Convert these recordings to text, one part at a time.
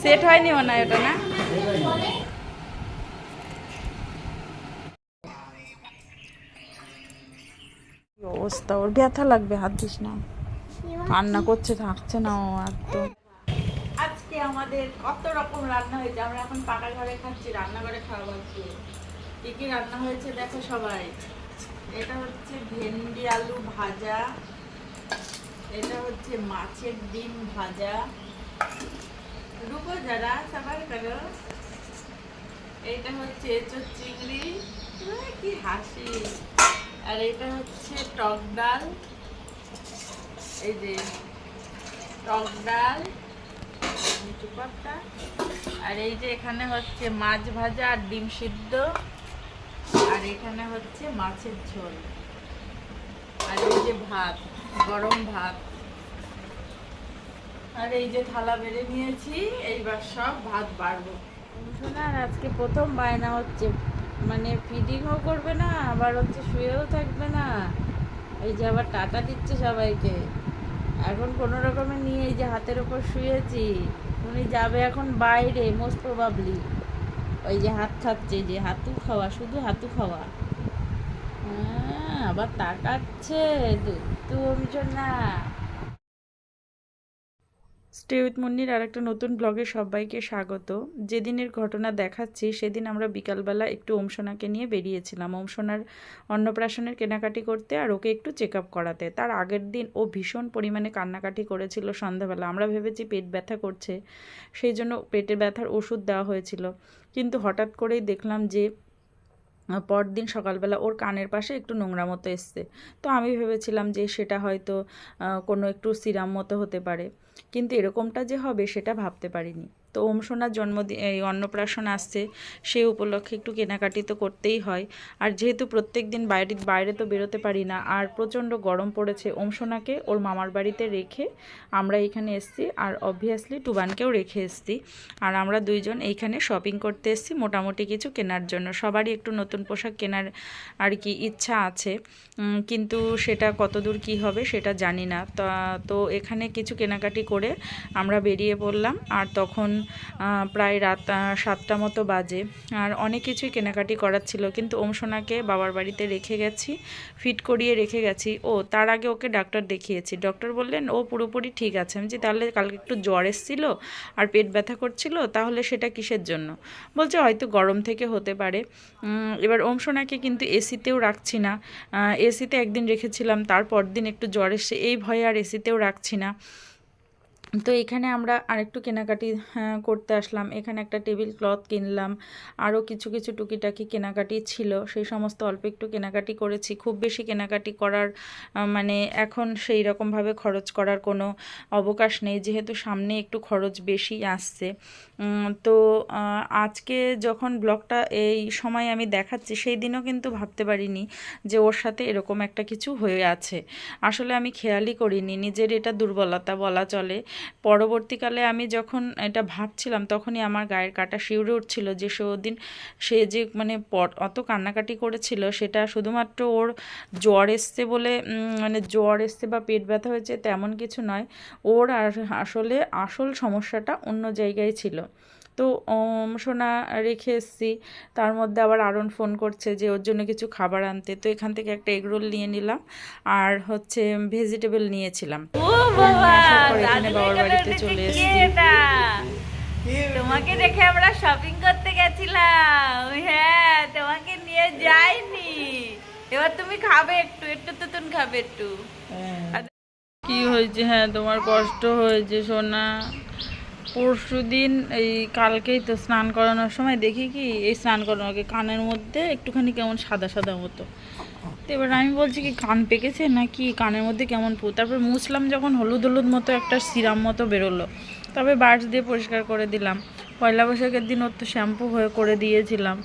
Set হয়নি মনে হয় ওটা, না? অবস্থা? ওর ব্যথা লাগবে, হাত দিস না। কান্না করছে, থাকছে না ও আর তো। আজকে আমাদের কত রকম রান্না হয়েছে, আমরা এখন পাকা ঘরে খাচ্ছি, রান্নাঘরে খাওয়া হচ্ছে কি কি রান্না হয়েছে দেখো সবাই। এটা হচ্ছে ভেন্ডি আলু ভাজা, এটা হচ্ছে মাছের ডিম ভাজা রুকো যারা সবার করো এটা হচ্ছে এঁচোর চিংড়ি কি হাসি। আর এটা হচ্ছে টক ডাল। এই যে টক ডাল আর এই যে এখানে হচ্ছে মাছ ভাজা আর ডিম সিদ্ধ। আর এখানে হচ্ছে মাছের ঝোল। আর এই যে ভাত, গরম ভাত। আর এই যে থালা বেড়ে নিয়েছি এইবার সব ভাত বাড়বো। শোনা আর আজকে প্রথম বায়না হচ্ছে। মানে ফিডিংও করবে না আবার হচ্ছে শুয়েও থাকবে না। এই যে আবার টাটা দিচ্ছে সবাইকে। এখন কোনো রকমে নিয়ে এই যে হাতের ওপর শুয়েছি। উনি যাবে এখন বাইরে মোস্ট প্রবাবলি ওই যে হাত খাচ্ছে যে হাতু খাওয়া শুধু হাতু খাওয়া। হ্যাঁ, আবার তাকাচ্ছে তুমি না। স্টে উইথ মুন্নির আর একটা নতুন ব্লগে সবাইকে স্বাগত। যেদিনের ঘটনা দেখাচ্ছি, সেদিন আমরা বিকালবেলা একটু ওমসোনাকে নিয়ে বেরিয়েছিলাম। ওমসোনার অন্নপ্রাশনের কেনাকাটি করতে আর ওকে একটু চেক আপ করাতে। তার আগের দিন ও ভীষণ পরিমাণে কান্নাকাটি করেছিল সন্ধ্যাবেলা। আমরা ভেবেছি পেট ব্যথা করছে, সেই জন্য পেটে ব্যথার ওষুধ দেওয়া হয়েছিল। কিন্তু হঠাৎ করেই দেখলাম যে পরদিন সকালবেলা ওর কানের পাশে একটু নোংরা মতো এসছে। তো আমি ভেবেছিলাম যে সেটা হয়তো কোনো একটু সিরাম মতো হতে পারে। কিন্তু এরকমটা যে হবে সেটা ভাবতে পারিনি। তো ওম সোনার জন্মদিন এই অন্নপ্রাশন আসছে, সে উপলক্ষে একটু কেনাকাটি তো করতেই হয়। আর যেহেতু প্রত্যেক দিন বাইরে বাইরে তো বেরোতে পারি না, আর প্রচণ্ড গরম পড়েছে ওম সোনাকে ওর মামার বাড়িতে রেখে আমরা এখানে এসেছি, আর অবভিয়াসলি টুবানকেও রেখে এসেছি। আর আমরা দুইজন এইখানে শপিং করতে এসেছি, মোটামুটি কিছু কেনার জন্য। সবারই একটু নতুন পোশাক কেনার আর কি ইচ্ছা আছে কিন্তু সেটা কতদূর কি হবে সেটা জানি না। তা এখানে কিছু কেনাকাটি করে আমরা বেরিয়ে পড়লাম, আর তখন প্রায় রাত সাতটা মতো বাজে। আর অনেক কিছুই কেনাকাটি করার ছিল কিন্তু ওম সোনাকে বাবার বাড়িতে রেখে গেছি ফিট করিয়ে রেখে গেছি। ও তার আগে ওকে ডাক্তার দেখিয়েছি। ডক্টর বললেন ও পুরোপুরি ঠিক আছে। আমি বলছি, তাহলে কালকে একটু জ্বর এসেছিল আর পেট ব্যথা করছিল তাহলে সেটা কিসের জন্য? বলছে হয়তো গরম থেকে হতে পারে। এবার ওম সোনাকে কিন্তু এসিতেও রাখছি না। এসিতে একদিন রেখেছিলাম তারপর দিন একটু জ্বর এসে এই ভয়ে আর এসিতেও রাখছি না। তো এখানে আমরা আরেকটু কেনাকাটি হ্যাঁ, করতে আসলাম। এখানে একটা টেবিল ক্লথ কিনলাম। আরও কিছু কিছু টুকিটাকি কেনাকাটি ছিল। সেই সমস্ত অল্প একটু কেনাকাটি করেছি। খুব বেশি কেনাকাটি করার মানে এখন সেই রকমভাবে খরচ করার কোনো অবকাশ নেই। যেহেতু সামনে একটু খরচ বেশি আসছে। তো আজকে যখন ব্লগটা এই সময় আমি দেখাচ্ছি সেই দিনও কিন্তু ভাবতে পারিনি যে ওর সাথে এরকম একটা কিছু হয়ে আছে। আসলে আমি খেয়ালই করিনি। নিজের এটা দুর্বলতা বলা চলে। পরবর্তীকালে আমি যখন এটা ভাবছিলাম, তখনই আমার গায়ের কাটা শিউরে উঠছিল যে সে ওদিন, সে যে মানে অত কান্নাকাটি করেছিল, সেটা শুধুমাত্র ওর জ্বর এসছে বলে মানে জ্বর এসছে বা পেট ব্যথা হয়েছে তেমন কিছু নয়। ওর আসলে আসল সমস্যাটা অন্য জায়গায় ছিল। তো ওম সোনা রেখে এসেছি। তার মধ্যে আবার আরন ফোন করছে যে ওর জন্য কিছু খাবার আনতে। তো এখান থেকে একটা এগরোল নিয়ে নিলাম আর হচ্ছে ভেজিটেবল নিয়েছিলাম। ও বাবা আসার পর এখানে বাবার বাড়িতে চলে এসেছি। তোমাকে দেখে আমরা শপিং করতে গেছিলাম। হ্যাঁ তোমাকে নিয়ে যাইনি। এবার তুমি খাবে একটু একটু তো তুমি খাবে একটু। কি হয়েছে? হ্যাঁ তোমার কষ্ট হয়েছে সোনা। পরশু দিন এই কালকেই তো স্নান করানোর সময় দেখি কি, এই স্নান করানোর আগে কানের মধ্যে একটুখানি কেমন সাদা সাদা মতো। তো এবার আমি বলছি কি, কান পেকেছে নাকি কানের মধ্যে কেমন পু তারপর মুছলাম যখন হলুদ হলুদ মতো একটা সিরাম মতো বেরোলো। তবে বার্স দিয়ে পরিষ্কার করে দিলাম। পয়লা বৈশাখের দিন ওর তো শ্যাম্পু হয়ে করে দিয়েছিলাম।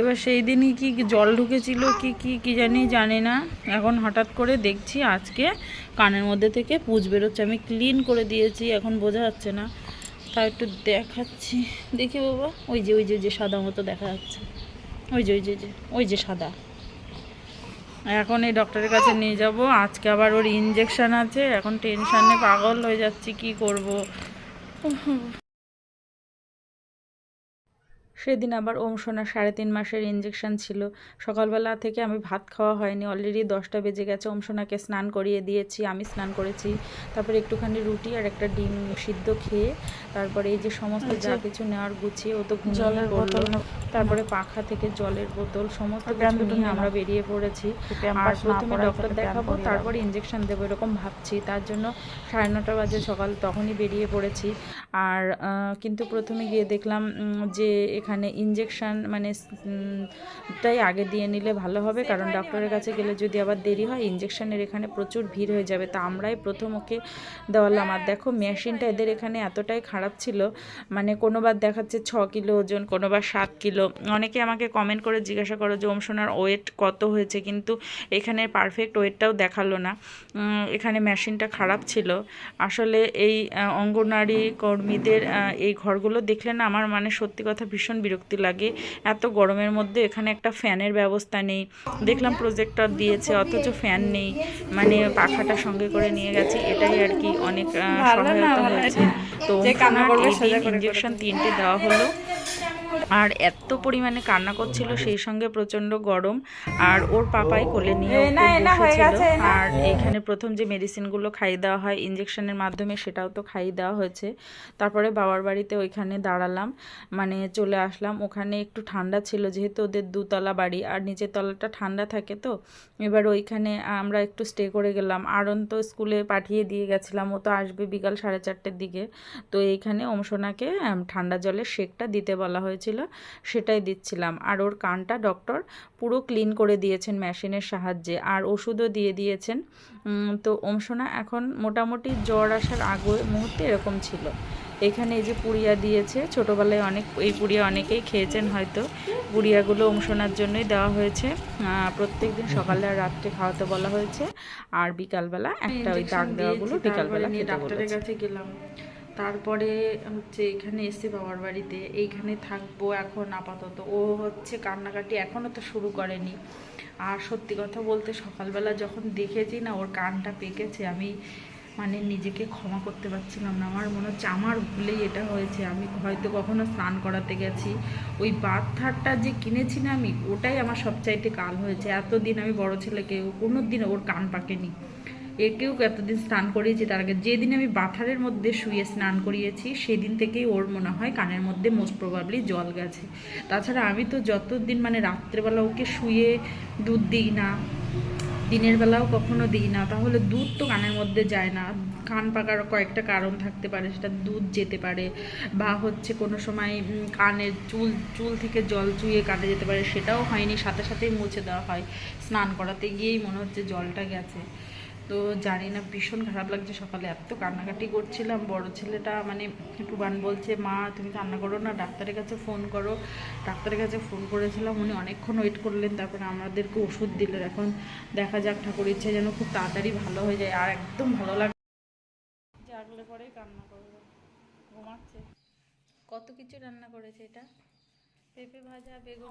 এবার সেই দিনই কি জল ঢুকেছিল, কি কি কি জানি জানি না। এখন হঠাৎ করে দেখছি আজকে কানের মধ্যে থেকে পুজ বেরোচ্ছে। আমি ক্লিন করে দিয়েছি, এখন বোঝা যাচ্ছে না। তা একটু দেখাচ্ছি। দেখি বাবা। ওই যে ওই যে যে সাদা মতো দেখা যাচ্ছে। ওই যে ওই যে যে, ওই যে সাদা। এখন এই ডক্টরের কাছে নিয়ে যাব। আজকে আবার ওর ইঞ্জেকশান আছে। এখন টেনশানে পাগল হয়ে যাচ্ছি। কি করব? সেদিন আবার ওম সোনার সাড়ে তিন মাসের ইঞ্জেকশন ছিল। সকালবেলা থেকে আমি ভাত খাওয়া হয়নি অলরেডি দশটা বেজে গেছে। ওম সোনাকে স্নান করিয়ে দিয়েছি আমি স্নান করেছি। তারপরে একটুখানি রুটি আর একটা ডিম সিদ্ধ খেয়ে তারপরে এই যে সমস্ত যা কিছু নেওয়ার গুছিয়ে ও তো ঘুমিয়ে। জলের পড়ল। বোতল তারপরে পাখা থেকে জলের বোতল সমস্ত কিছু নিয়ে আমরা বেরিয়ে পড়েছি। আর প্রথমে ডক্টর দেখাবো তারপরে ইঞ্জেকশন দেবো এরকম ভাবছি। তার জন্য সাড়ে নটা বাজে সকাল তখনই বেরিয়ে পড়েছি। আর কিন্তু প্রথমে গিয়ে দেখলাম যে এখানে ইঞ্জেকশন মানে টাই আগে দিয়ে নিলে ভালো হবে। কারণ ডক্টরের কাছে গেলে যদি আবার দেরি হয় ইঞ্জেকশনের এখানে প্রচুর ভিড় হয়ে যাবে। তা আমরাই প্রথম ওকে দেওয়ালাম। আর দেখো, মেশিনটা এদের এখানে এতটাই খারাপ ছিল। মানে কোনোবার দেখাচ্ছে ছ কিলো ওজন, কোনোবার সাত কিলো। অনেকে আমাকে কমেন্ট করে জিজ্ঞাসা করো যে ওমসোনার ওয়েট কত হয়েছে? কিন্তু এখানে পারফেক্ট ওয়েটটাও দেখাল না। এখানে মেশিনটা খারাপ ছিল। আসলে এই অঙ্গনারী কর্মীদের এই ঘরগুলো দেখলে না আমার মানে সত্যি কথা ভীষণ বিরক্তি লাগে। এত গরমের মধ্যে এখানে একটা ফ্যানের ব্যবস্থা নেই। দেখলাম প্রজেক্টর দিয়েছে অথচ ফ্যান নেই। মানে পাখাটা সঙ্গে করে নিয়ে গেছে। এটাই আর কি অনেক সহায়তা হয়েছে। তো ইঞ্জেকশন তিনটে দেওয়া হলো। আর এত পরিমাণে কান্না করছিল সেই সঙ্গে প্রচণ্ড গরম আর ওর পাপাই কোলে নিয়ে হয়ে। আর এখানে প্রথম যে মেডিসিনগুলো খাইয়ে দেওয়া হয় ইঞ্জেকশনের মাধ্যমে সেটাও তো খাইয়ে দেওয়া হয়েছে। তারপরে বাবার বাড়িতে ওইখানে দাঁড়ালাম মানে চলে আসলাম। ওখানে একটু ঠান্ডা ছিল যেহেতু ওদের দুতলা বাড়ি আর নিচের তলাটা ঠান্ডা থাকে তো। এবার ওইখানে আমরা একটু স্টে করে গেলাম। আরন তো স্কুলে পাঠিয়ে দিয়ে গেছিলাম ও তো আসবে বিকাল সাড়ে চারটের দিকে। তো এইখানে অংশনাকে ঠান্ডা জলের শেকটা দিতে বলা হয়েছিল। সেটাই দিচ্ছিলাম। আর ওর কানটা ডক্টর পুরো ক্লিন করে দিয়েছেন মেশিনের সাহায্যে। আর ওষুধও দিয়ে দিয়েছেন। তো অংশনা এখন মোটামুটি জ্বর আসার আগে মুহূর্তে এরকম ছিল। এখানে এই যে পুড়িয়া দিয়েছে ছোটোবেলায় অনেক এই পুড়িয়া অনেকেই খেয়েছেন হয়তো। পুড়িয়াগুলো অংশনার জন্যই দেওয়া হয়েছে। প্রত্যেক দিন সকালে আর রাত্রে খাওয়াতে বলা হয়েছে। আর বিকালবেলা একটা ওই দাগ দেওয়াগুলো বিকালবেলা নিয়ে ডাক্তারের কাছে গেলাম। তারপরে হচ্ছে এখানে এসে বাবার বাড়িতে, এইখানে থাকব এখন আপাতত। ও হচ্ছে কান্নাকাটি এখনও তো শুরু করেনি। আর সত্যি কথা বলতে সকালবেলা যখন দেখেছি না, ওর কানটা পেকেছে, আমি মানে নিজেকে ক্ষমা করতে পারছিলাম না। আমার মনে হচ্ছে আমার ভুলেই এটা হয়েছে। আমি হয়তো কখনো স্নান করাতে গেছি। ওই বাথারটা যে কিনেছি না আমি, ওটাই আমার সবচাইতে কাল হয়েছে। এতদিন আমি বড় ছেলেকে কোনো দিন ওর কান পাকেনি। একেও এতদিন স্নান করিয়েছি, তার আগে যেদিন আমি বাথারের মধ্যে শুয়ে স্নান করিয়েছি, সেদিন থেকেই ওর মনে হয় কানের মধ্যে মোস্ট প্রবাবলি জল গেছে। তাছাড়া আমি তো যতদিন মানে রাত্রেবেলা ওকে শুয়ে দুধ দিই না, দিনের বেলাও কখনো দিই না, তাহলে দুধ তো কানের মধ্যে যায় না। কান পাকার কয়েকটা কারণ থাকতে পারে, সেটা দুধ যেতে পারে বা হচ্ছে কোনো সময় কানের চুল চুল থেকে জল চুইয়ে কাটে যেতে পারে, সেটাও হয়নি, সাথে সাথেই মুছে দেওয়া হয়। স্নান করাতে গিয়েই মনে হচ্ছে জলটা গেছে। তো জানি না, ভীষণ খারাপ লাগছে সকালে। এত কান্নাকাটি করছিলাম, বড় ছেলেটা মানে টুবান বলছে, মা, তুমি কান্না করো না, ডাক্তারের কাছে ফোন করো। ডাক্তারের কাছে ফোন করেছিলাম, উনি অনেকক্ষণ ওয়েট করলেন, তারপরে আমাদেরকে ওষুধ দিলেন এখন দেখা যাক, ঠাকুর ইচ্ছে যেন খুব তাড়াতাড়ি ভালো হয়ে যায়, আর একদম ভালো লাগে জাগলে পরেই কান্না করবে, ঘুমাচ্ছে। কত কিছু রান্না করেছে এটা?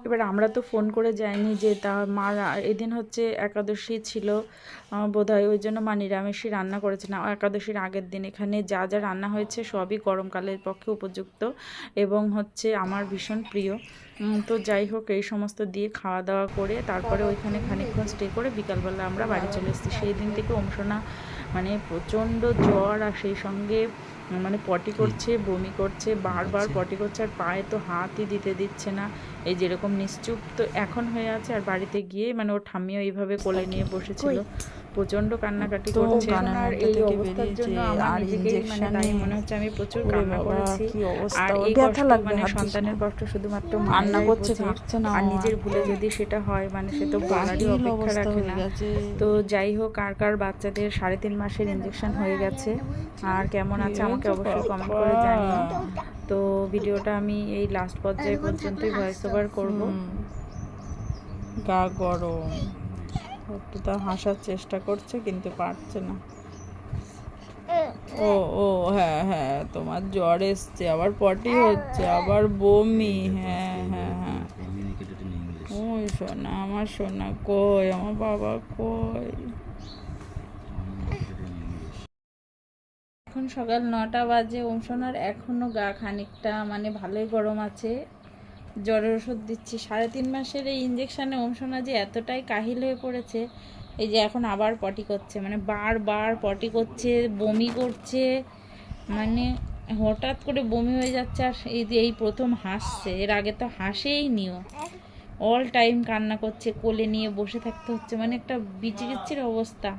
এবার আমরা তো ফোন করে যাইনি যে তা মা এদিন হচ্ছে একাদশী ছিল বোধ হয় ওই জন্য মা নিরামিষই রান্না করেছে। না একাদশীর আগের দিন এখানে যা যা রান্না হয়েছে সবই গরমকালের পক্ষে উপযুক্ত এবং হচ্ছে আমার ভীষণ প্রিয়। তো যাই হোক এই সমস্ত দিয়ে খাওয়া দাওয়া করে তারপরে ওইখানে খানিকক্ষণ স্টে করে বিকালবেলা আমরা বাড়ি চলে এসেছি। সেই দিন থেকে অংশনা মানে প্রচণ্ড জ্বর আর সেই সঙ্গে মানে পটি করছে বমি করছে বারবার পটি করছে আর পায়ে তো হাতই দিতে দিচ্ছে না। এই যেরকম নিশ্চুপ তো এখন হয়ে আছে আর বাড়িতে গিয়ে মানে ওর ঠাম্মিও এইভাবে কোলে নিয়ে বসেছিল। প্রচণ্ড কান্নাকাটি করছে। আর এই অবস্থার জন্য আমার আর নিজেকেই মানে তাই মনে হচ্ছে আমি প্রচুর কান্না করেছি। আর এই ব্যথা কষ্ট মানে। সন্তানের কষ্ট শুধুমাত্র কান্না করছে, থাকছে না আর নিজের ভুলে যদি সেটা হয় মানে সে তো বলারই অপেক্ষা রাখে না। তো যাই হোক কার কার বাচ্চাদের সাড়ে তিন মাসের ইঞ্জেকশন হয়ে গেছে। আর কেমন আছে আমাকে অবশ্যই কমেন্ট করে জানিও। তো ভিডিওটা আমি এই লাস্ট পর্যায়ে পর্যন্তই ভয়েস ওভার করব। গা গরম। তা হাসার চেষ্টা করছে কিন্তু পারছে না। ও ও হ্যাঁ হ্যাঁ তোমার জ্বর এসছে আবার পটি হচ্ছে আবার বমি হ্যাঁ হ্যাঁ হ্যাঁ। ওই সোনা আমার সোনা কই আমার বাবা কই? এখন সকাল নটা বাজে, ওমসোনার এখনও গা খানিকটা মানে ভালোই গরম আছে। জ্বরের ওষুধ দিচ্ছি। সাড়ে তিন মাসের এই ইঞ্জেকশানে ওমসোনা যে এতটাই কাহিল হয়ে পড়েছে, এই যে এখন আবার পটি করছে মানে বারবার পটি করছে, বমি করছে মানে হঠাৎ করে বমি হয়ে যাচ্ছে আর এই যে এই প্রথম হাসছে। এর আগে তো হাসেই নিও। অল টাইম কান্না করছে, কোলে নিয়ে বসে থাকতে হচ্ছে মানে একটা বিচিকিচ্ছির অবস্থা।